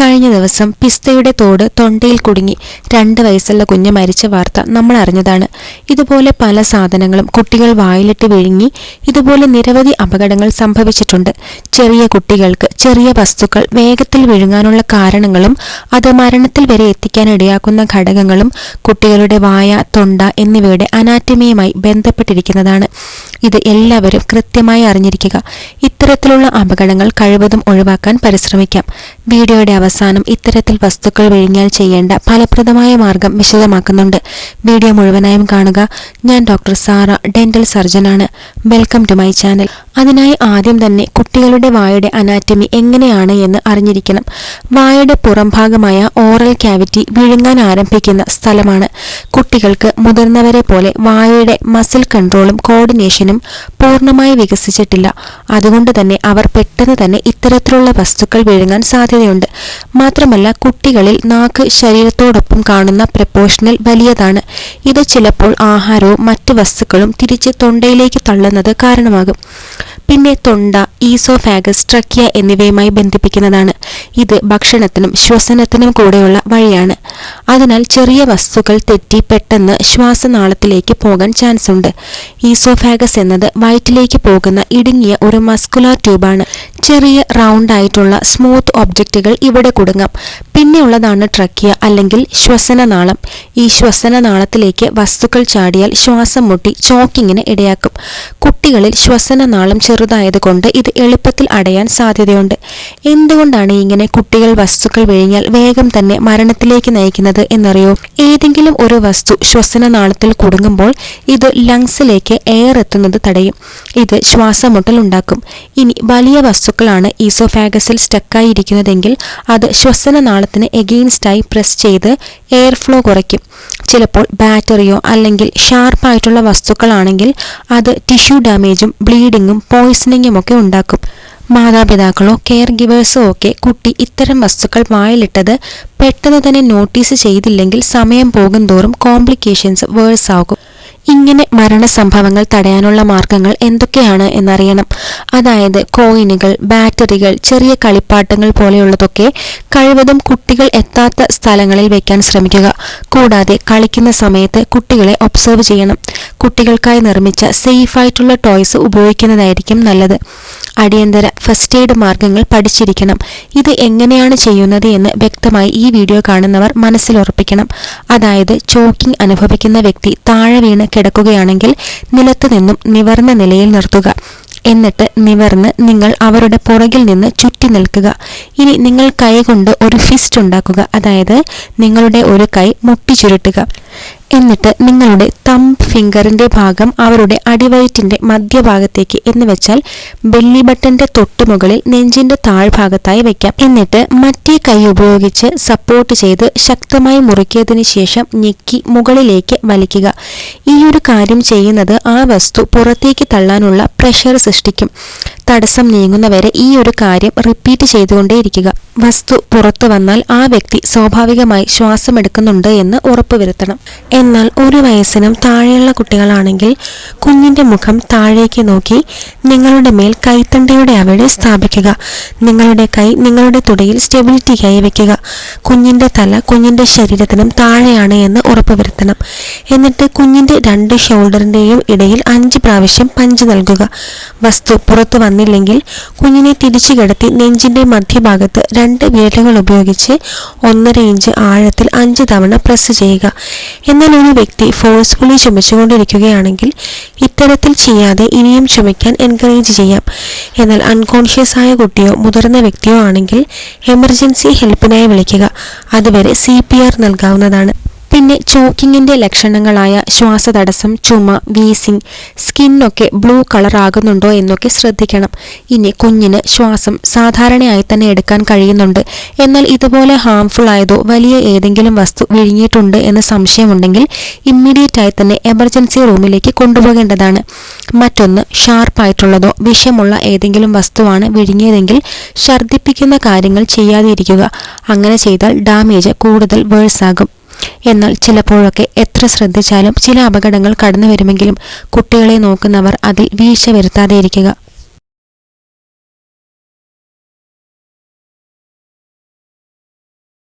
കഴിഞ്ഞ ദിവസം പിസ്തയുടെ തോട് തൊണ്ടയിൽ കുടുങ്ങി രണ്ട് വയസ്സുള്ള കുഞ്ഞ് മരിച്ച വാർത്ത നമ്മൾ അറിഞ്ഞതാണ്. ഇതുപോലെ പല സാധനങ്ങളും കുട്ടികൾ വായിലിട്ട് വിഴുങ്ങി ഇതുപോലെ നിരവധി അപകടങ്ങൾ സംഭവിച്ചിട്ടുണ്ട്. ചെറിയ കുട്ടികൾക്ക് ചെറിയ വസ്തുക്കൾ വേഗത്തിൽ വിഴുങ്ങാനുള്ള കാരണങ്ങളും അത് മരണത്തിൽ വരെ എത്തിക്കാൻ ഇടയാക്കുന്ന ഘടകങ്ങളും കുട്ടികളുടെ വായ തൊണ്ട എന്നിവയുടെ അനാറ്റമിയുമായി ബന്ധപ്പെട്ടിരിക്കുന്നതാണ്. ഇത് എല്ലാവരും കൃത്യമായി അറിഞ്ഞിരിക്കുക. ഇത്തരത്തിലുള്ള അപകടങ്ങൾ കഴിവതും ഒഴിവാക്കാൻ പരിശ്രമിക്കാം. വീഡിയോയുടെ അവസാനം ഇത്തരത്തിൽ വസ്തുക്കൾ വിഴിഞ്ഞാൽ ചെയ്യേണ്ട ഫലപ്രദമായ മാർഗം വിശദമാക്കുന്നുണ്ട്. വീഡിയോ മുഴുവനായും കാണുക. ഞാൻ doctor Sara dental സർജനാണ്. Welcome to my channel. അതിനായി ആദ്യം തന്നെ കുട്ടികളുടെ വായുടെ അനാറ്റമി എങ്ങനെയാണ് എന്ന് അറിഞ്ഞിരിക്കണം. വായുടെ പുറംഭാഗമായ ഓറൽ ക്യാവിറ്റി വിഴുങ്ങാൻ ആരംഭിക്കുന്ന സ്ഥലമാണ്. കുട്ടികൾക്ക് മുതിർന്നവരെ പോലെ വായയുടെ മസിൽ കൺട്രോളും കോർഡിനേഷനും പൂർണമായി വികസിച്ചിട്ടില്ല. അതുകൊണ്ട് തന്നെ അവർ പെട്ടെന്ന് തന്നെ ഇത്തരത്തിലുള്ള വസ്തുക്കൾ വിഴുങ്ങാൻ സാധ്യതയുണ്ട്. മാത്രമല്ല കുട്ടികളിൽ നാക്ക് ശരീരത്തോടൊപ്പം കാണുന്ന പ്രപ്പോഷണൽ വലിയതാണ്. ഇത് ചിലപ്പോൾ ആഹാരവും മറ്റ് വസ്തുക്കളും തിരിച്ച് തൊണ്ടയിലേക്ക് തള്ളുന്നത് കാരണമാകും. പിന്നെ തൊണ്ട ഈസോഫാഗസ് ട്രക്കിയ എന്നിവയുമായി ബന്ധിപ്പിക്കുന്നതാണ്. ഇത് ഭക്ഷണത്തിനും ശ്വസനത്തിനും കൂടെയുള്ള വഴിയാണ്. അതിനാൽ ചെറിയ വസ്തുക്കൾ തെറ്റി പെട്ടെന്ന് ശ്വാസനാളത്തിലേക്ക് പോകാൻ ചാൻസ് ഉണ്ട് ഈസോഫാഗസ് എന്നത് വയറ്റിലേക്ക് പോകുന്ന ഇടുങ്ങിയ ഒരു മസ്കുലാർ ട്യൂബാണ്. ചെറിയ റൗണ്ട് ആയിട്ടുള്ള സ്മൂത്ത് ഒബ്ജക്റ്റുകൾ ഇവിടെ കുടുങ്ങാം. പിന്നെയുള്ളതാണ് ട്രക്കിയ അല്ലെങ്കിൽ ശ്വസനനാളം. ഈ ശ്വസനനാളത്തിലേക്ക് വസ്തുക്കൾ ചാടിയാൽ ശ്വാസം മുട്ടി ചോക്കിങ്ങിന് ഇടയാക്കും. കുട്ടികളിൽ ശ്വസനനാളം ചെറുതായതുകൊണ്ട് ഇത് എളുപ്പത്തിൽ അടയാൻ സാധ്യതയുണ്ട്. എന്തുകൊണ്ടാണ് ഇങ്ങനെ കുട്ടികൾ വസ്തുക്കൾ വിഴിഞ്ഞാൽ വേഗം തന്നെ മരണത്തിലേക്ക് നയിക്കുന്നത്? എന്നറിയോ? ഏതെങ്കിലും ഒരു വസ്തു ശ്വസന നാളത്തിൽ കുടുങ്ങുമ്പോൾ ഇത് ലങ്സിലേക്ക് എയർ എത്തുന്നത് തടയും. ഇത് ശ്വാസമുട്ടൽ ഉണ്ടാക്കും. ഇനി വലിയ വസ്തുക്കളാണ് ഈസോഫാഗസിൽ സ്റ്റക്കായിരിക്കുന്നതെങ്കിൽ അത് ശ്വസന നാളത്തിന് എഗെയിൻസ്റ്റായി പ്രസ് ചെയ്ത് എയർ ഫ്ലോ കുറയ്ക്കും. ചിലപ്പോൾ ബാറ്ററിയോ അല്ലെങ്കിൽ ഷാർപ്പായിട്ടുള്ള വസ്തുക്കളാണെങ്കിൽ അത് ടിഷ്യൂ ഡാമേജും ബ്ലീഡിങ്ങും പോയിസണിങ്ങും ഒക്കെ ഉണ്ടാക്കും. മാതാപിതാക്കളോ കെയർ ഗിവേഴ്സോ ഒക്കെ കുട്ടി ഇത്തരം വസ്തുക്കൾ വായിലിട്ടത് പെട്ടെന്ന് തന്നെ നോട്ടീസ് ചെയ്തില്ലെങ്കിൽ സമയം പോകും തോറും കോംപ്ലിക്കേഷൻസ് വേഴ്സ് ആകും. ഇങ്ങനെ മരണസംഭവങ്ങൾ തടയാനുള്ള മാർഗങ്ങൾ എന്തൊക്കെയാണ് എന്നറിയണം. അതായത് കോയിനുകൾ ബാറ്ററികൾ ചെറിയ കളിപ്പാട്ടങ്ങൾ പോലെയുള്ളതൊക്കെ കഴിവതും കുട്ടികൾ എത്താത്ത സ്ഥലങ്ങളിൽ വെക്കാൻ ശ്രമിക്കുക. കൂടാതെ കളിക്കുന്ന സമയത്ത് കുട്ടികളെ ഒബ്സർവ് ചെയ്യണം. കുട്ടികൾക്കായി നിർമ്മിച്ച സേഫായിട്ടുള്ള ടോയ്സ് ഉപയോഗിക്കുന്നതായിരിക്കും നല്ലത്. അടിയന്തര ഫസ്റ്റ് എയ്ഡ് മാർഗങ്ങൾ പഠിച്ചിരിക്കണം. ഇത് എങ്ങനെയാണ് ചെയ്യുന്നത് എന്ന് വ്യക്തമായി ഈ വീഡിയോ കാണുന്നവർ മനസ്സിലുറപ്പിക്കണം അതായത് ചോക്കിംഗ് അനുഭവിക്കുന്ന വ്യക്തി താഴെ വീണ് കിടക്കുകയാണെങ്കിൽ നിലത്തു നിന്നും നിവർന്ന നിലയിൽ നിർത്തുക. എന്നിട്ട് നിവർന്ന് നിങ്ങൾ അവരുടെ പുറകിൽ നിന്ന് ചുറ്റി നിൽക്കുക. ഇനി നിങ്ങൾ കൈ കൊണ്ട് ഒരു ഫിസ്റ്റ് ഉണ്ടാക്കുക. അതായത് നിങ്ങളുടെ ഒരു കൈ മുട്ടി ചുരുട്ടുക. എന്നിട്ട് നിങ്ങളുടെ തമ്പ് ഫിംഗറിന്റെ ഭാഗം അവരുടെ അടിവയറ്റിന്റെ മധ്യഭാഗത്തേക്ക് എന്ന് വെച്ചാൽ ബെല്ലി ബട്ടന്റെ തൊട്ടുമുകളിൽ നെഞ്ചിന്റെ താഴ്ഭാഗത്തായി വെക്കാം. എന്നിട്ട് മറ്റേ കൈ ഉപയോഗിച്ച് സപ്പോർട്ട് ചെയ്ത് ശക്തമായി മുറുക്കിയതിന് ശേഷം ഞെക്കി മുകളിലേക്ക് വലിക്കുക. ഈ ഒരു കാര്യം ചെയ്യുന്നത് ആ വസ്തു പുറത്തേക്ക് തള്ളാനുള്ള പ്രഷർ സൃഷ്ടിക്കും. തടസ്സം നീങ്ങുന്നവരെ ഈ ഒരു കാര്യം റിപ്പീറ്റ് ചെയ്തുകൊണ്ടേയിരിക്കുക. വസ്തു പുറത്തു വന്നാൽ ആ വ്യക്തി സ്വാഭാവികമായി ശ്വാസമെടുക്കുന്നുണ്ട് എന്ന് ഉറപ്പുവരുത്തണം. എന്നാൽ ഒരു വയസ്സിനും താഴെയുള്ള കുട്ടികളാണെങ്കിൽ കുഞ്ഞിന്റെ മുഖം താഴേക്ക് നോക്കി നിങ്ങളുടെ മേൽ കൈത്തണ്ടയുടെ അവിടെ സ്ഥാപിക്കുക. നിങ്ങളുടെ കൈ നിങ്ങളുടെ തുടയിൽ സ്റ്റെബിലിറ്റി കൈവയ്ക്കുക കുഞ്ഞിന്റെ തല കുഞ്ഞിന്റെ ശരീരത്തിനും താഴെയാണ് എന്ന് ഉറപ്പുവരുത്തണം. എന്നിട്ട് കുഞ്ഞിന്റെ രണ്ട് ഷോൾഡറിന്റെയും ഇടയിൽ അഞ്ച് പ്രാവശ്യം പഞ്ച് നൽകുക. വസ്തു പുറത്തു വന്നില്ലെങ്കിൽ കുഞ്ഞിനെ തിരിച്ചു കിടത്തി നെഞ്ചിന്റെ മധ്യഭാഗത്ത് രണ്ട് വിരലുകൾ ഉപയോഗിച്ച് ഒന്നര ഇഞ്ച് ആഴത്തിൽ അഞ്ച് തവണ പ്രസ് ചെയ്യുക. എന്നാൽ ഒരു വ്യക്തി ഫോഴ്സ്ഫുള്ളി ചുമച്ചുകൊണ്ടിരിക്കുകയാണെങ്കിൽ ഇത്തരത്തിൽ ചെയ്യാതെ ഇനിയും ചുമയ്ക്കാൻ എൻകറേജ് ചെയ്യാം. എന്നാൽ അൺകോൺഷ്യസ് ആയ കുട്ടിയോ മുതിർന്ന വ്യക്തിയോ ആണെങ്കിൽ എമർജൻസി ഹെൽപ്പിനായി വിളിക്കുക. അതുവരെ സി നൽകാവുന്നതാണ്. പിന്നെ ചോക്കിങ്ങിന്റെ ലക്ഷണങ്ങളായ ശ്വാസതടസ്സം ചുമ വീസിങ് സ്കിന്നൊക്കെ ബ്ലൂ കളർ ആകുന്നുണ്ടോ എന്നൊക്കെ ശ്രദ്ധിക്കണം. ഇനി കുഞ്ഞിന് ശ്വാസം സാധാരണയായി തന്നെ എടുക്കാൻ കഴിയുന്നുണ്ട്. എന്നാൽ ഇതുപോലെ ഹാംഫുൾ ആയതോ വലിയ ഏതെങ്കിലും വസ്തു വിഴുങ്ങിയിട്ടുണ്ട് എന്ന് സംശയമുണ്ടെങ്കിൽ ഇമ്മീഡിയറ്റ് ആയി തന്നെ എമർജൻസി റൂമിലേക്ക് കൊണ്ടുപോകേണ്ടതാണ്. മറ്റൊന്ന് ഷാർപ്പായിട്ടുള്ളതോ വിഷമുള്ള ഏതെങ്കിലും വസ്തുവാണ് വിഴുങ്ങിയതെങ്കിൽ ഛർദ്ദിപ്പിക്കുന്ന കാര്യങ്ങൾ ചെയ്യാതിരിക്കുക. അങ്ങനെ ചെയ്താൽ ഡാമേജ് കൂടുതൽ വേഴ്സ് ആകും. എന്നാൽ ചിലപ്പോഴൊക്കെ എത്ര ശ്രദ്ധിച്ചാലും ചില അപകടങ്ങൾ കടന്നു വരുമെങ്കിലും കുട്ടികളെ നോക്കുന്നവർ അതിൽ വീഴ്ച വരുത്താതെ ഇരിക്കുക